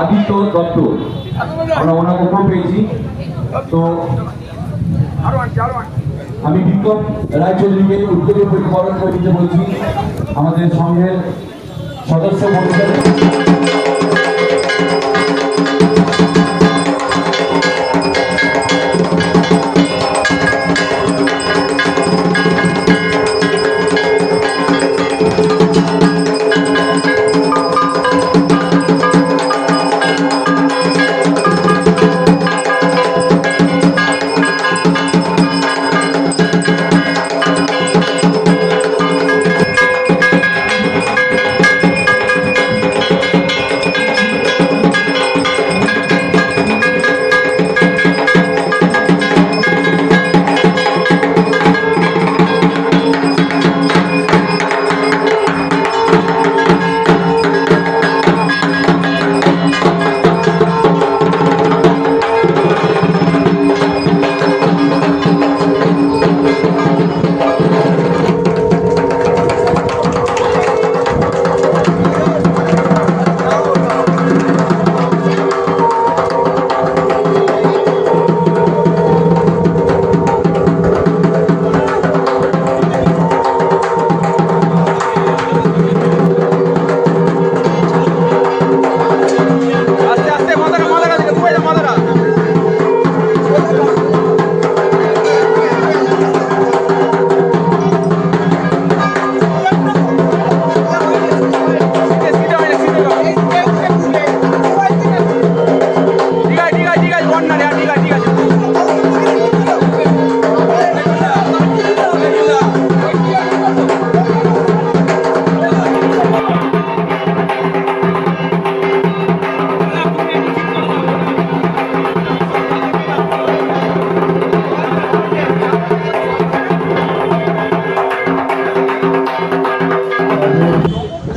আদিত্য দত্ত। আমরা ওনার উপর পেয়েছি। তো আমি বিক্রম রায়চৌধুরীকে উদ্যোগের পরিবরণ করে দিতে বলছি। আমাদের সংঘের সদস্য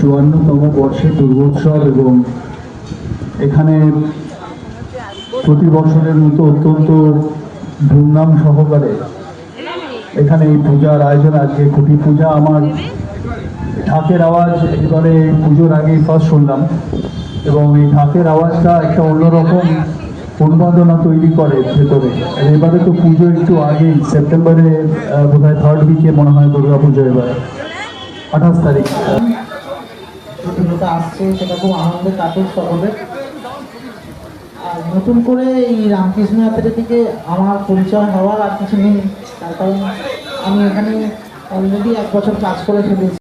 চুয়ান্নতম বর্ষে দুর্গোৎসব এবং এখানে প্রতি বছরের মতো অত্যন্ত ধুমধাম সহকারে এখানে এই পূজার আয়োজন, আজকে খুঁটি পূজা। আমার ঢাকের আওয়াজ এবারে পুজোর আগেই ফার্স্ট শুনলাম এবং এই ঢাকের আওয়াজটা একটা অন্যরকম উন্মাদনা তৈরি করে ভেতরে। এবারে তো পুজো একটু আগেই, সেপ্টেম্বরে বোধ হয় থার্ড উইকে মনে হয় দুর্গা পুজো এবার। আঠাশ তারিখ। যেটা আসছে, সেটা খুব আনন্দের কাটুক সকলের আর নতুন করে এই রামকৃষ্ণ যাত্রা থেকে আমার পরিচয় হওয়ার আর কিছু নেই তার কারণ আমি এখানে অলরেডি এক বছর কাজ করে ফেলেছি।